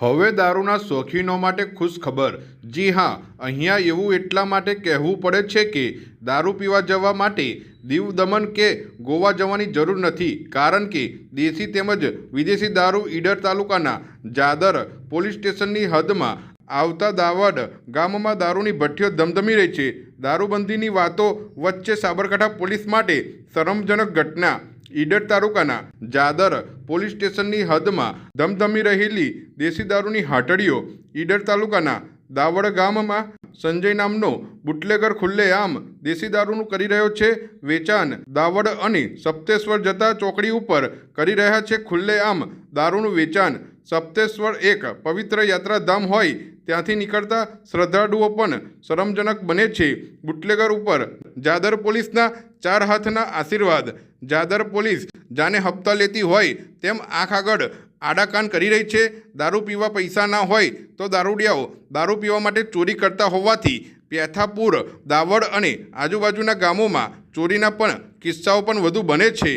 હવે દારૂના શોખીનો માટે ખુશ ખબર. જી હા, અહીંયા એવું એટલા માટે કહેવું પડે છે કે દારૂ પીવા જવા માટે દીવ દમન કે ગોવા જવાની જરૂર નથી. કારણ કે દેશી તેમજ વિદેશી દારૂ ઈડર તાલુકાના જાદર પોલીસ સ્ટેશનની હદમાં આવતા દાવડ ગામમાં દારૂની ભઠ્ઠીઓ ધમધમી રહી છે. દારૂબંધીની વાતો વચ્ચે સાબરકાંઠા પોલીસ માટે શરમજનક ઘટના. ઈડર તાલુકાના જાદર પોલીસ સ્ટેશનની હદમાં ધમધમી રહેલી દેશી દારૂની હાટડીઓ ઈડર તાલુકાના દાવડ ગામમાં સંજય નામનો બુટલેગર ખુલ્લેઆમ દેશી દારૂનું કરી રહ્યો છે. વેચાણ દાવડ અને સપ્તેશ્વર જતા ચોકડી ઉપર કરી રહ્યા છે ખુલ્લેઆમ દારૂનું વેચાણ. સપ્તેશ્વર એક પવિત્ર યાત્રાધામ હોય ત્યાંથી નીકળતા શ્રદ્ધાળુઓ પણ શરમજનક બને છે. બુટલેગર ઉપર જાદર પોલીસના ચાર હાથના આશીર્વાદ. જાદર પોલીસ જાને હપ્તા લેતી હોય તેમ આંખ આગળ આડાકાન કરી રહી છે. દારૂ પીવા પૈસા ના હોય તો દારૂડિયાઓ દારૂ પીવા માટે ચોરી કરતા હોવાથી પેથાપુર, દાવડ અને આજુબાજુના ગામોમાં ચોરીના પણ કિસ્સાઓ પણ વધુ બને છે.